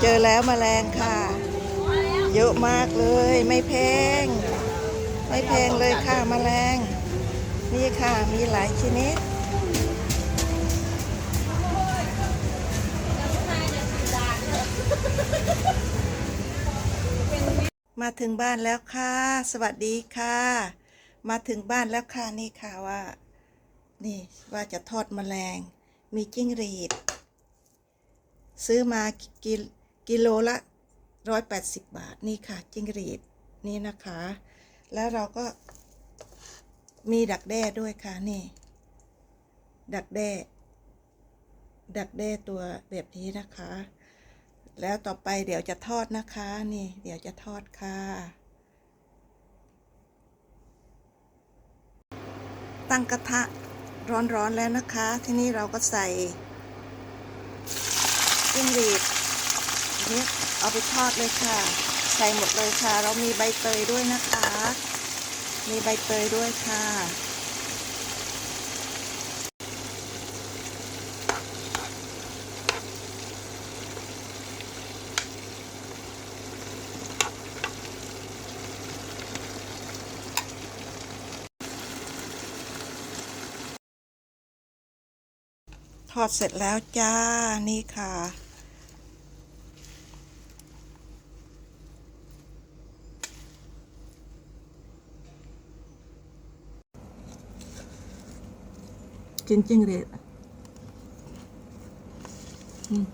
เจอแล้วแมลงค่ะ เยอะมากเลยไม่แพง ไม่แพงเลยค่ะแมลง นี่ค่ะมีหลายชนิดมาถึงบ้านแล้วค่ะ สวัสดีค่ะ มาถึงบ้านแล้วค่ะนี่ค่ะว่า นี่ว่าจะทอดแมลง มีจิ้งหรีด ซื้อมากิ กิโลละร้อยแปดสิบบาทนี่ค่ะจิ้งหรีดนี่นะคะ แล้วเราก็มีดักแด้ด้วยค่ะนี่ ดักแด้ ดักแด้ตัวแบบนี้นะคะ แล้วต่อไปเดี๋ยวจะทอดนะคะ นี่ เดี๋ยวจะทอดค่ะตั้งกระทะร้อนๆแล้วนะคะ ที่นี่เราก็ใส่จิ้งหรีด นี่เอาไปทอดเลยค่ะ ใส่หมดเลยค่ะ เรามีใบเตยด้วยนะคะ มีใบเตยด้วยค่ะ ทอดเสร็จแล้วจ้า นี่ค่ะ กินจิ้งเรีดอืม